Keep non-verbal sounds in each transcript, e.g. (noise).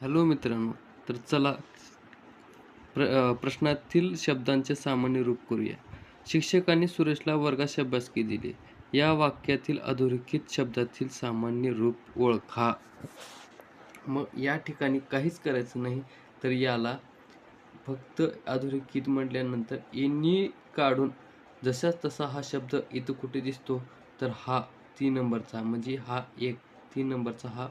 Hello मित्रांनो तर चला प्र प्रश्नातील शब्दांचे सामान्य रूप करूया. शिक्षकांनी सुरेशला वर्गात अभ्यासकी दिली. या वाक्यातील अधोरेखित शब्दातील सामान्य रूप ओळखा. मग या ठिकाणी काहीच करायचं नाही तर याला फक्त अधोरेखित म्हटल्यानंतर यांनी काढून जसाच तसा हा शब्द इथं कुठे दिसतो तर हा तीन नंबरचा म्हणजे हा एक तीन नंबरचा हा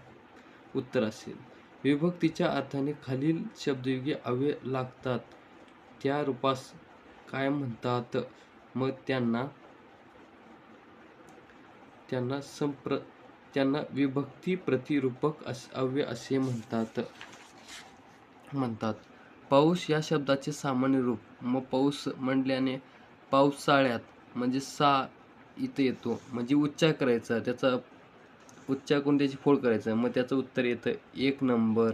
उत्तर असेल. विभक्तीच्या अर्थाने खालील शब्दयोगी अव्यय लागतात. त्या रूपास काय म्हणतात? मग त्यांना त्यांना संप्र त्यांना विभक्ती प्रतिरूपक अस अव्यय असे म्हणतात. म्हणतात पाऊस या शब्दाचे सामान्य रूप. मग पाऊस म्हटल्याने पावसाळ्यात म्हणजे सा इथं येतो. म्हणजे उच्चार करायचा. त्याचा उच्चार करून त्याची फोड करायचं. मग त्याचं उत्तर येतं एक नंबर.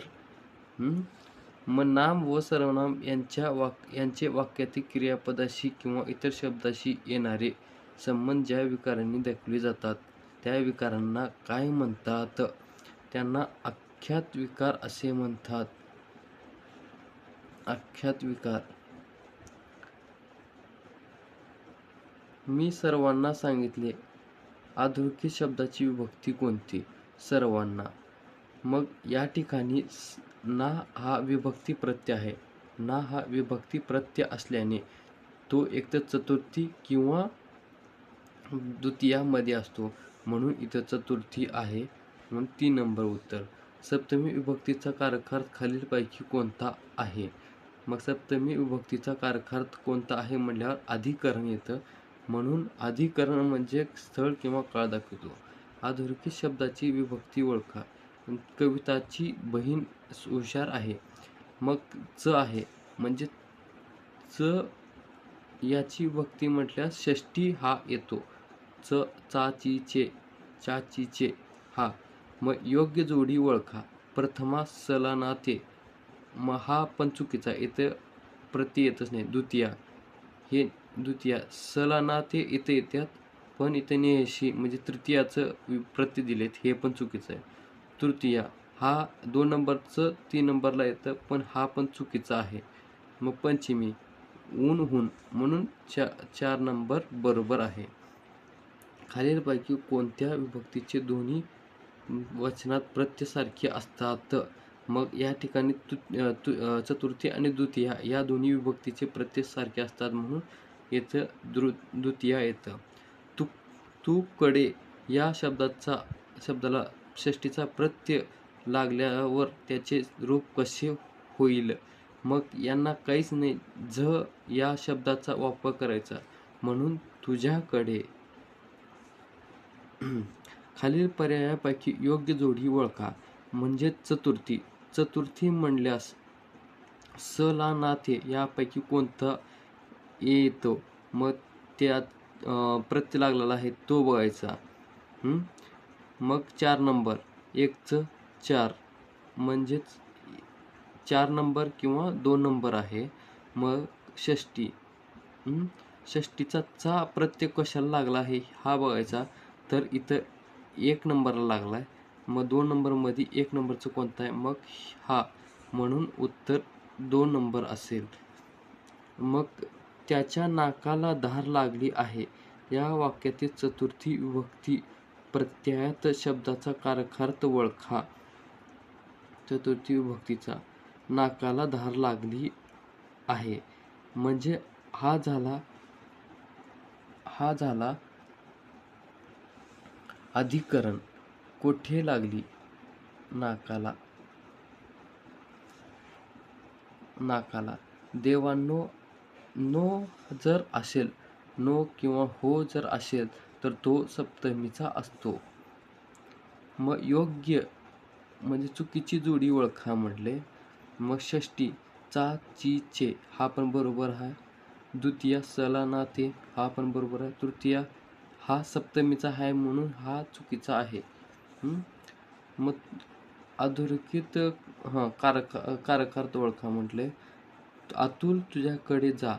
मग नाम व सर्वनाम यांच्या वाक यांचे वाक्यातील क्रियापदाशी किंवा इतर शब्दाशी येणारे संबंध ज्या विकारांनी दाखवले जातात त्या विकारांना काय म्हणतात? त्यांना आख्यात विकार असे म्हणतात. आख्यात विकार. मी सर्वांना सांगितले अधोरेखित शब्दाची विभक्ती कोणती? सर्वांना. मग या ठिकाणी ना हा विभक्ती प्रत्यय आहे. ना हा विभक्ती प्रत्यय असल्याने तो एकतर चतुर्थी किंवा द्वितीयामध्ये असतो. म्हणून इथं चतुर्थी आहे. म्हणून तीन नंबर उत्तर. सप्तमी विभक्तीचा कारखार्थ खालीलपैकी कोणता आहे? मग सप्तमी विभक्तीचा कारखार्थ कोणता आहे? म्हटल्यावर अधिकरण येतं. म्हणून अधिकरण म्हणजे स्थळ किंवा काळ दाखवतो. अधोरेखित शब्दाची विभक्ती ओळखा. कविताची बहीण हुशार आहे. मग च आहे. म्हणजे च याची भक्ती म्हटल्यास षष्टी हा येतो. च चाचीचे चाचीचे हा. मग योग्य जोडी ओळखा. प्रथमा सलानाते महापंचुकीचा हा प्रति येतच नाही. द्वितीया. हे द्वितीया सलाना ते इथे येतात पण इथे नेहशी म्हणजे तृतीयाचं वि- प्रति दिलेत हे पण चुकीचं आहे. तृतीया हा दोन नंबरचं तीन नंबरला येतं पण हा पण चुकीचा आहे. मग पंचमी ऊन हून म्हणून चा चार नंबर बरोबर आहे. खालीलपैकी कोणत्या विभक्तीचे दोन्ही वचनात प्रत्यसारखे असतात? मग या ठिकाणी तु तु चतुर्थी आणि द्वितीया या दोन्ही विभक्तीचे प्रत्यय सारखे असतात म्हणून येथं द्रु द्वितीया येतं. तू तू कडे या शब्दाचा शब्दाला षष्टीचा प्रत्यय लागल्यावर त्याचे रूप कसे होईल? मग यांना काहीच नाही झ या शब्दाचा वापर करायचा. म्हणून तुझ्याकडे (clears throat) खालील पर्यायापैकी योग्य जोडी ओळखा. म्हणजे चतुर्थी. चतुर्थी म्हणल्यास स ला नाथे यापैकी कोणता येतो. मग त्यात प्रत्यय लागलेला आहे तो बघायचा. मग चार नंबर. एकचं चार. म्हणजेच चार नंबर किंवा दोन नंबर आहे. मग षष्टी षष्टीचा चा प्रत्यय कशाला लागला आहे? हा बघायचा. तर इथं एक नंबरला लागला आहे मग दोन नंबरमध्ये एक नंबरचं कोणता आहे? मग हा. म्हणून उत्तर दोन नंबर असेल. मग त्याच्या नाकाला धार लागली आहे. या वाक्यातील चतुर्थी विभक्ती प्रत्ययात शब्दाचा कारखार्थ ओळखा चतुर्थी विभक्तीचा नाकाला धार लागली आहे. म्हणजे हा झाला हा झाला अधिकरण. कोठे लागली? नाकाला. नाकाला. देवांनो नो जर असेल नो किंवा हो जर असेल तर तो सप्तमीचा असतो. मग योग्य म्हणजे चुकीची जोडी ओळखा म्हटले. मग षष्टी चा ची चे हा पण बरोबर आहे. द्वितीया सलाना ते हा पण बरोबर आहे. तृतीया हा सप्तमीचा आहे म्हणून हा चुकीचा आहे. मग अधोरेखित हां कारक कारकार्थ ओळखा म्हटले. अतुल तुझ्याकडे जा.